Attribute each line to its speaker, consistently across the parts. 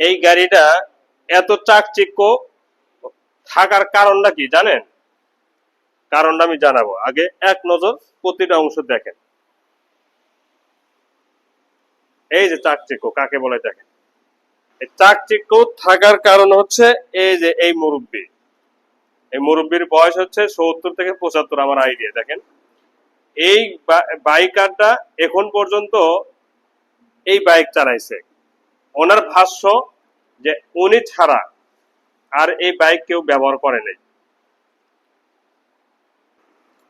Speaker 1: এই গাড়িটা এত চাকচিক্য থাকার কারণটা কি জানেন? কারণটা আমি জানাব। আগে এক নজর প্রতিটা অংশ দেখেন। এই যে চাকচিক্য, কাকে বলে দেখেন চাকচিক্য থাকার কারণ হচ্ছে এই যে এই মুরব্বী। এই মুরব্বীর বয়স হচ্ছে সত্তর থেকে পঁচাত্তর, আমার আইডিয়া দেখেন। এই বাইকারটা এখন পর্যন্ত এই বাইক চালাইছে। ওনার ভাষ্য যে উনি ছাড়া আর এই বাইক কেউ ব্যবহার করে নাই।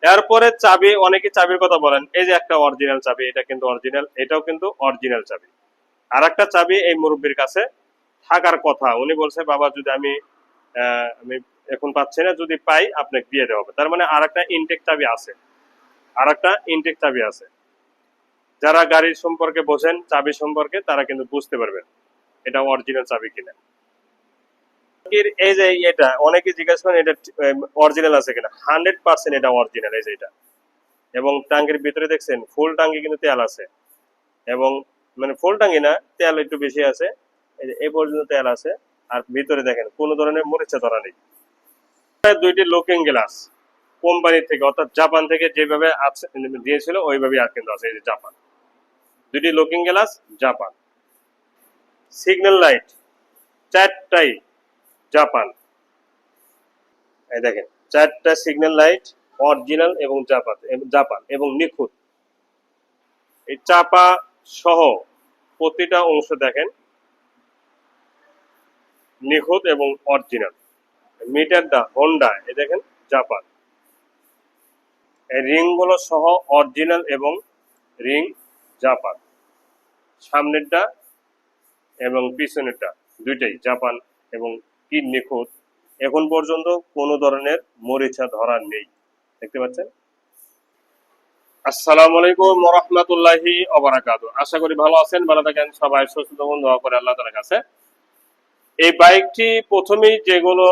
Speaker 1: এরপরে চাবি, অনেকে চাবির কথা বলেন, এই যে একটা অরিজিনাল চাবি, এটা কিন্তু অরিজিনাল এটাও কিন্তু অরিজিনাল চাবি। আর একটা চাবি এই মুরব্বীর কাছে থাকার কথা। উনি বলছে, বাবা, যদি আমি আমি এখন পাচ্ছি না, যদি পাই, আপনাকে দিয়ে দেওয়া হবে। তার মানে আর একটা ইনটেক চাবি আছে। আর একটা ইনটেক চাবি আছে। যারা গাড়ির সম্পর্কে বোঝেন, চাবি সম্পর্কে, তারা কিন্তু বুঝতে পারবেন এটা অরিজিনাল চাবি কিনা। এই যে এটা, অনেকে জিজ্ঞাসা করেন এটা অরিজিনাল আছে কিনা। হান্ড্রেড পার্সেন্ট এটা অরিজিনাল এই যে এটা। এবং টাঙ্গির ভিতরে দেখছেন ফুল টাঙ্গি কিন্তু তেল আছে। এবং মানে ফুল টাঙ্গি না, তেল একটু বেশি আছে। এই যে, এই পর্যন্ত তেল আছে। আর ভিতরে দেখেন, কোনো ধরনের মরিচা ধরা নেই। দুইটি লুকিং গ্লাস কোম্পানি থেকে, অর্থাৎ জাপান থেকে যেভাবে দিয়েছিল, ওইভাবেই আর কিন্তু আছে এই যে জাপান। দুটি looking glass, Japan. Signal light চারটাই Japan. এই দেখেন, চারটা সিগন্যাল লাইট, অরিজিনাল এবং জাপান জাপান এবং নিখুঁত। এই চাপা সহ প্রতিটা অংশ দেখেন, নিখুঁত এবং অরিজিনাল। মিটারটা হন্ডা এ দেখেন, জাপান। এই রিংগুলো সহ অরিজিনাল এবং রিং জাপান। সামনেরটা এবং পিছনেরটা দুইটাই জাপান এবং কি নিখুঁত। এখন পর্যন্ত কোনো ধরনের মরিচা ধরা নেই। দেখতে পাচ্ছেন? আসসালামু আলাইকুম রহমতুল্লাহি অবরাকাত আশা করি ভালো আছেন, ভালো থাকেন, সবাই সুস্থ দোয়া করে আল্লাহ তালার কাছে। এই বাইকটি প্রথমেই যেগুলো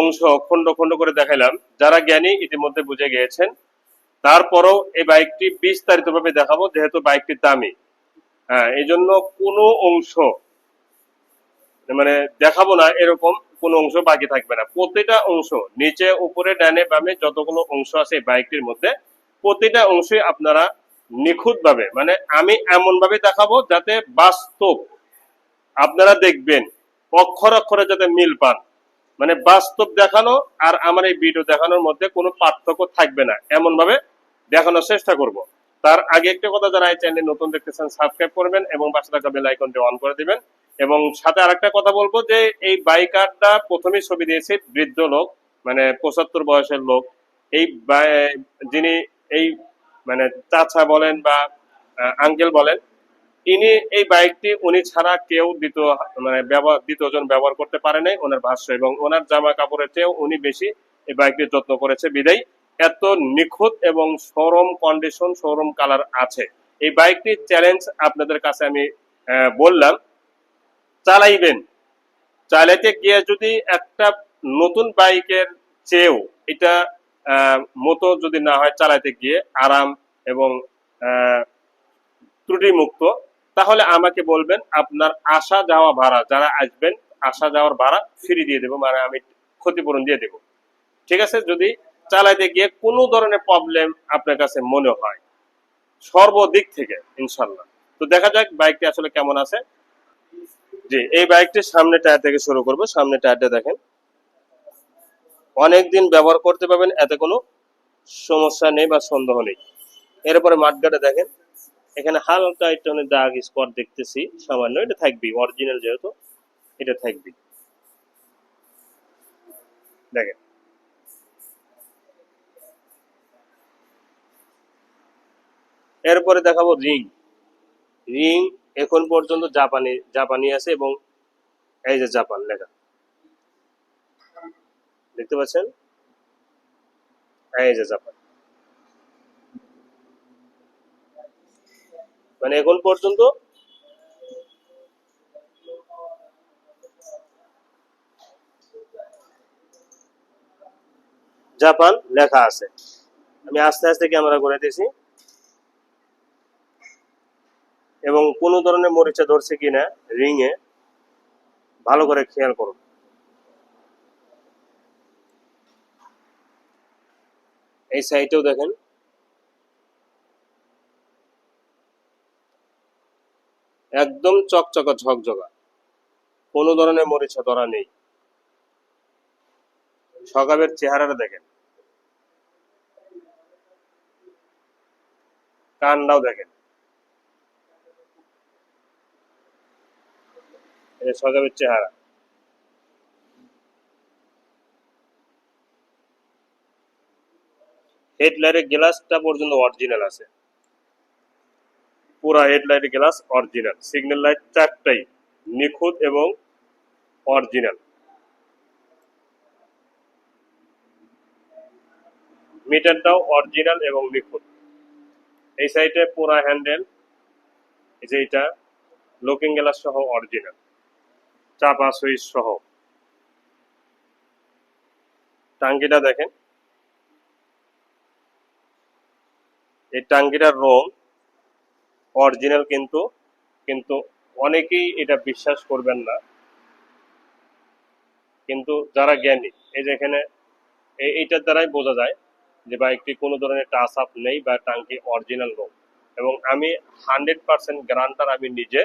Speaker 1: অংশ খন্ড খন্ড করে দেখাইলাম, যারা জ্ঞানী ইতিমধ্যে বুঝে গিয়েছেন তারপরেও এই বাইকটি বিস্তারিত ভাবে দেখাবো, যেহেতু বাইকটি দামি। হ্যাঁ এই জন্য কোনো অংশ মানে দেখাবো না এরকম কোনো অংশ বাকি থাকবে না। প্রতিটা অংশ, নিচে, উপরে, ডানে, বামে, যতগুলো অংশ আছে বাইকটির মধ্যে, প্রতিটা অংশই আপনারা নিখুঁত ভাবে মানে আমি এমন ভাবে দেখাবো যাতে বাস্তব আপনারা দেখবেন, অক্ষর অক্ষরে যাতে মিল পান। মানে বাস্তব দেখানো আর আমার এই ভিডিও দেখানোর মধ্যে কোনো পার্থক্য থাকবে না এমন ভাবে দেখানোর চেষ্টা করব। তার আগে একটা কথা যারা চ্যানেল নতুন দেখতেছেন, সাবস্ক্রাইব করবেন এবং পাশে থাকা বেল আইকনটি অন করে দিবেন। এবং সাথে আরেকটা কথা বলব যে, এই বাইকারটা প্রথমেই ছবি দিয়েছে বৃদ্ধ লোক মানে পঁচাত্তর বয়সের লোক। এই যিনি এই মানে চাচা বলেন বা আঙ্কেল বলেন, ইনি এই বাইকটি উনি ছাড়া কেউ দ্বিতীয় মানে ব্যবহার, দ্বিতীয়জন ব্যবহার করতে পারে নাই ওনার ভাষ্য। এবং ওনার জামা কাপড়ের চেয়েও উনি বেশি এই বাইকটির যত্ন করেছে। বিদায়। এত নিখুঁত এবং শোরুম কন্ডিশন শোরুম কালার আছে। এই বাইকটির চ্যালেঞ্জ আপনাদের কাছে আমি বললাম। চালাইবেন। চালাইতে গিয়ে যদি একটা নতুন বাইকের চেয়েও এটা মতো যদি না হয় চালাইতে গিয়ে আরাম এবং ত্রুটি মুক্ত তাহলে আমাকে বলবেন, আপনার আসা যাওয়া ভাড়া, যারা আসবেন, আসা যাওয়ার ভাড়া ফ্রি দিয়ে দেবো মানে আমি ক্ষতিপূরণ দিয়ে দেবো। ঠিক আছে? যদি চালাইতে গিয়ে কোনো ধরনের প্রবলেম আপনার কাছে মনে হয়। সর্বদিক থেকে ইনশাল্লাহ তো দেখা যাক বাইকটি আসলে কেমন আছে। জি, এই বাইকটির সামনে টায়ার থেকে শুরু করব। সামনে টায়ারটা দেখেন। অনেকদিন ব্যবহার করতে পারবেন, এতে কোনো সমস্যা নেই বা সন্দেহ নেই। এরপরে মাঠগাটা দেখেন, এখানে হালকা একটু দাগ, স্পট দেখতেছি, সামান্য। এটা থাকবি অরিজিনাল যেহেতু, এটা থাকবি। দেখেন। এরপরে দেখাবো রিং। রিং এখন পর্যন্ত জাপানি জাপানি আছে এবং এই যে জাপান, লেখা। দেখতে পাচ্ছেন? এই যে জাপান। মানে এখন পর্যন্ত জাপান লেখা আছে। আমি আস্তে আস্তে ক্যামেরা করে দিয়েছি এবং কোনো ধরনের মরিচা ধরছে কিনা রিং এ ভালো করে খেয়াল করুন। এই সাইডেও দেখেন। একদম চকচকা ঝকঝকা। কোনো ধরনের মরিচা ধরা নেই। সকালের চেহারাটা দেখেন। কানটাও দেখেন। এই সকালের চেহারা। হেডলাইটের গ্লাসটা পর্যন্ত অরিজিনাল আছে। পুরা হেডলাইটের গ্লাস অরিজিনাল সিগন্যাল লাইট চারটাই নিখুঁত এবং অরিজিনাল মিটারটাও অরিজিনাল এবং নিখুঁত। এই সাইডে পুরা হ্যান্ডেল এই যে এটা লুকিং গ্লাস সহ অরিজিনাল চাপা সুইচ সহ টাঙ্কিটা দেখেন। এই টাঙ্কিটার রং অরিজিনাল কিন্তু কিন্তু অনেকেই এটা বিশ্বাস করবেন না। কিন্তু যারা জ্ঞানী, এই যে এখানে এই- এইটার দ্বারাই বোঝা যায় যে বাইকটি কোনো ধরনের টাচ আপ নেই বা টাঙ্কি অরিজিনাল রং। এবং আমি হান্ড্রেড পার্সেন্ট গ্যারান্টার আমি নিজে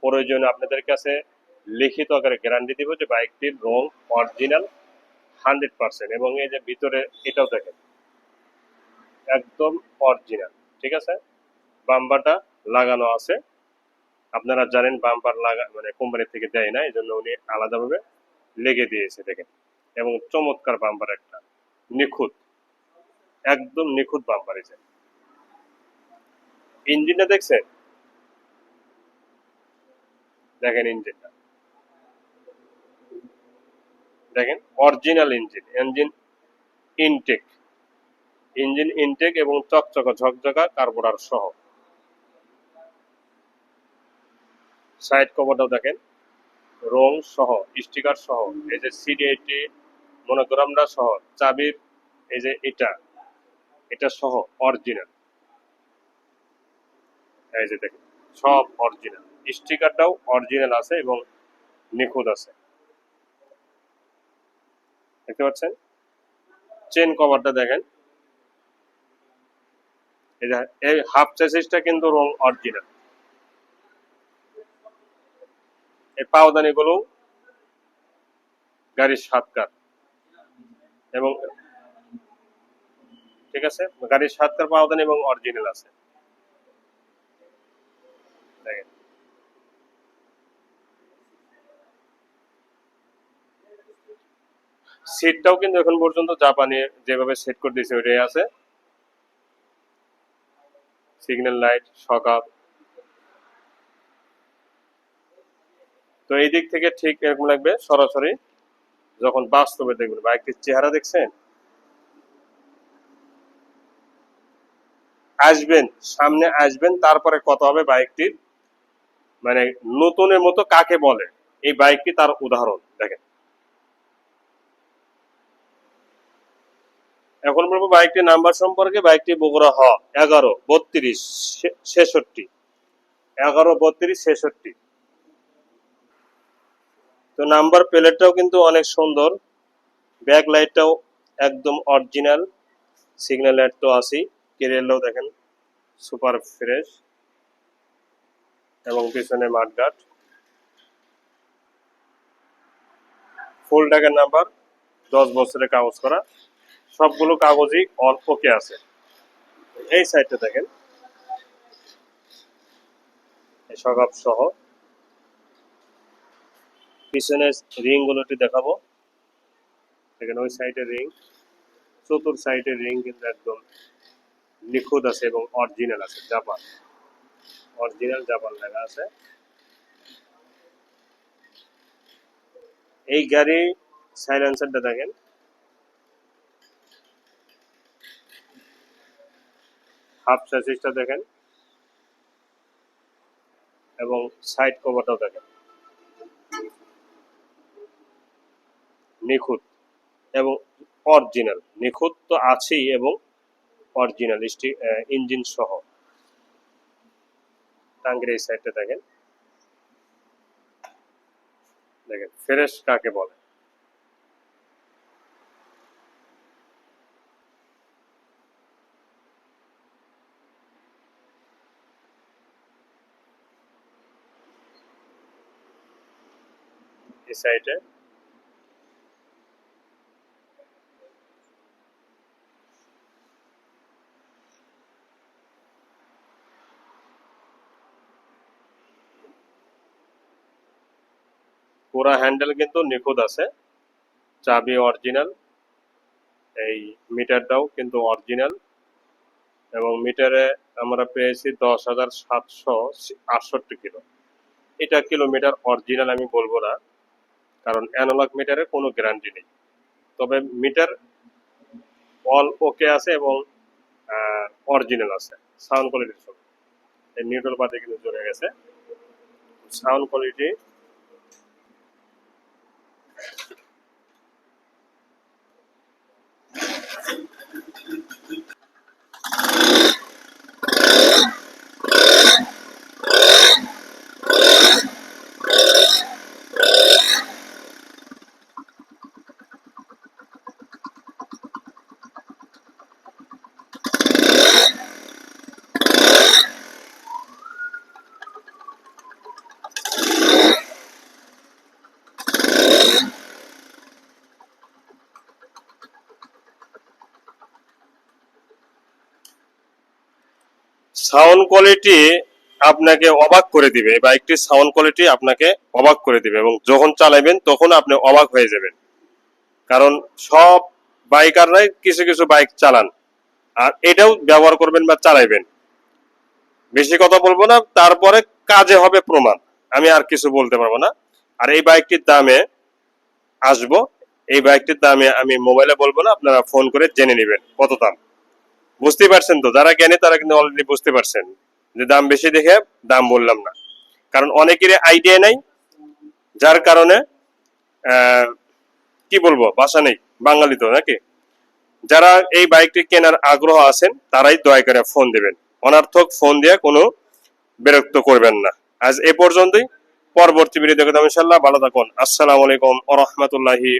Speaker 1: প্রয়োজনে আপনাদের কাছে লিখিত আকারে গ্যারান্টি দিব যে বাইকটির রং অরিজিনাল হান্ড্রেড পার্সেন্ট এবং এই যে ভিতরে এটাও দেখেন, একদম অরিজিনাল ঠিক আছে? বাম্পারটা লাগানো আছে। আপনারা জানেন বাম্পার লাগা মানে কোম্পানি থেকে দেয় না এই জন্য উনি আলাদাভাবে লেগে দিয়েছে, দেখেন। এবং চমৎকার বাম্পার একটা, নিখুঁত, একদম নিখুঁত বাম্পার এসে ইঞ্জিনটা দেখছেন? দেখেন ইঞ্জিনটা। দেখেন original engine engine intake engine intake এবং চকচকা, ঝকঝকা কার্বোরার সহ। সাইড কভারটাও দেখেন, রং সহ স্টিকার সহ, এই যে সিডি এইটি মনোগ্রামটা সহ, চাবির এই যে এটা এটা সহ অরিজিনাল এই যে দেখেন, সব অরিজিনাল স্টিকারটাও অরিজিনাল আছে এবং নিখুঁত আছে। দেখতে পাচ্ছেন? চেন কভারটা দেখেন। যে, এই হাফ চেসিসটা কিন্তু রং অরিজিনাল এই গাড়ির সাতকার। এবং ঠিক আছে? গাড়ির সাতকার পাওদানি এবং অরিজিনাল আছে দেখেন সিটটাও কিন্তু এখন পর্যন্ত জাপানি যেভাবে সেট করে দিয়েছে, ওইটাই আছে। সিগন্যাল লাইট সকাল তো এই দিক থেকে ঠিক এরকম লাগবে সরাসরি, যখন বাস্তবে দেখবেন। বাইকটির চেহারা দেখছেন? আসবেন, সামনে আসবেন, তারপরে কত হবে বাইকটির। মানে নতুনের মতো কাকে বলে? এই বাইকটি তার উদাহরণ, দেখেন। এখন বলব বাইকটির নাম্বার সম্পর্কে বাইকটি বগুড়া হ, এগারো, বত্রিশ ছেষট্টি। এগারো, বত্রিশ, ছেষট্টি। তো নাম্বার প্লেটটাও কিন্তু অনেক সুন্দর। ব্যাক লাইটটাও একদম অরিজিনাল। সিগন্যাল লাইট তো আছেই। কেরিয়ারটাও দেখেন সুপার ফ্রেশ। এবং পিছনে মাঠগাট ফুল ট্যাগের নাম্বার, দশ বছরের কাগজ করা। সবগুলো কাগজই অন ওকে আছে? এই সাইডটা দেখেন। সকাপ সহ। পিছনের রিং গুলোটি দেখাবো। দেখেন, ওই সাইডের রিং। চতুর সাইডের রিং কিন্তু একদম নিখুঁত আছে এবং অরিজিনাল আছে, জাপান। অরিজিনাল জাপান লেখা আছে। এই গাড়ি সাইলেন্সারটা দেখেন। হাফ স্যাসিসটা দেখেন। এবং সাইড কভারটাও দেখেন। নিখুঁত এবং অরিজিনাল। নিখুঁত তো আছেই এবং অরিজিনাল ইঞ্জিন সহ। টাঙ্গের এই সাইডটা দেখেন। দেখেন, ফ্রেশ কাকে বলে? এই সাইডে হ্যান্ডেল কিন্তু নিখুঁত আছে। চাবি অরিজিনাল এই মিটারটাও কিন্তু অরিজিনাল এবং মিটারে আমরা পেয়েছি দশ হাজার সাতশো আটষট্টি কিলো। এটা কিলোমিটার অরিজিনাল আমি বলব না। কারণ অ্যানালগ মিটারে কোনো গ্যারান্টি নেই। তবে মিটার অল ওকে আছে এবং অরিজিনাল আছে সাউন্ড কোয়ালিটির সঙ্গে। এই নিউট্রাল বাদে কিন্তু জড়ে গেছে। সাউন্ড কোয়ালিটি সাউন্ড কোয়ালিটি আপনাকে অবাক করে দিবে এই বাইকটির সাউন্ড কোয়ালিটি আপনাকে অবাক করে দিবে এবং যখন চালাবেন তখন আপনি অবাক হয়ে যাবেন। কারণ সব বাইকাররাই কিছু কিছু বাইক চালান আর এটাও ব্যবহার করবেন বা চালাইবেন। বেশি কথা বলব না, তারপরে কাজে হবে প্রমাণ। আমি আর কিছু বলতে পারব না। আর এই বাইকটির দামে আসব। এই বাইকটির দামে আমি মোবাইলে বলব না, আপনারা ফোন করে জেনে নেবেন কত দাম। বুঝতেই পারছেন তো? যারা জ্ঞানী, তারা কিন্তু অলরেডি বুঝতে পারছেন যে দাম বেশি দেখে দাম বললাম না। কারণ অনেকেরই আইডিয়া নাই, যার কারণে কি বলব, ভাষা নেই, বাঙালি তো নাকি? যারা এই বাইকটি কেনার আগ্রহ আছেন, তারাই দয়া করে ফোন দেবেন। অনার্থক ফোন দিয়ে কোনো বিরক্ত করবেন না। আজ এ পর্যন্তই। পরবর্তী ভিডিও দেখে ইনশাল্লাহ ভালো থাকুন। আসসালামু আলাইকুম আ রহমতুল্লাহি